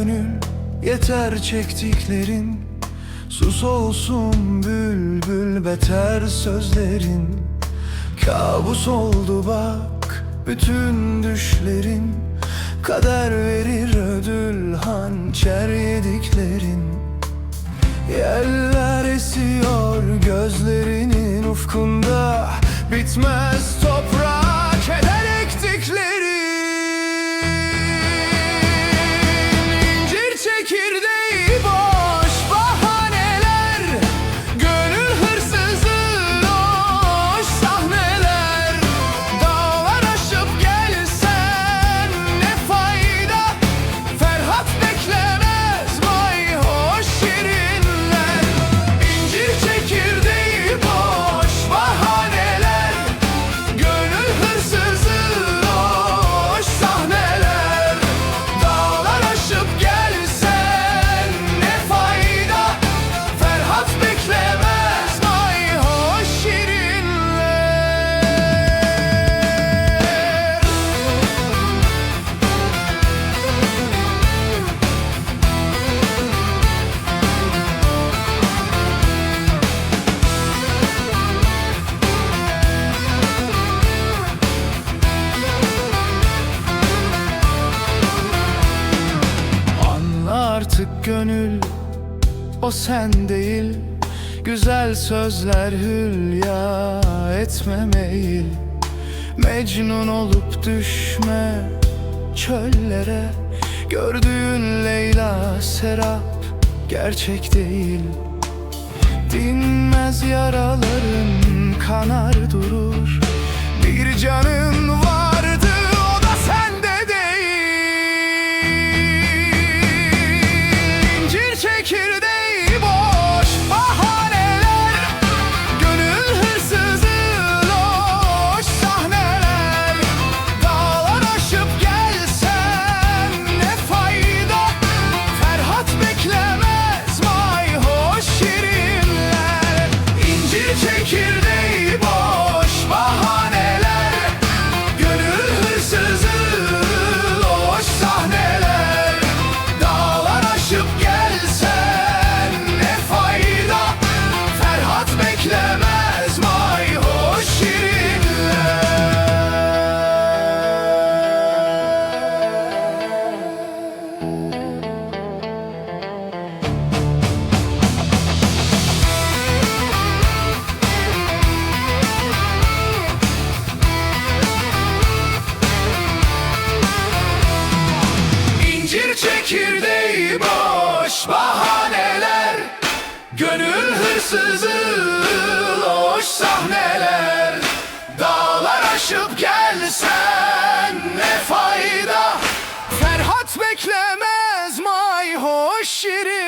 gönül yeter çektiklerin. Sus olsun bülbül beter sözlerin. Kabus oldu bak bütün düşlerin. Kader verir ödül hançer yediklerin. Yeller esiyor gözlerinin ufkunda. Bitmez artık gönül o sen değil. Güzel sözler hülya etme meyil Mecnun olup düşme çöllere. Gördüğün Leyla Serap gerçek değil. Dinmez yaraların kanar durur. Bir canın vardı boş bahaneler Gönül hırsızı loş sahneler. Dağlar aşıp gelsen ne fayda? Ferhat beklemez may hoş şirin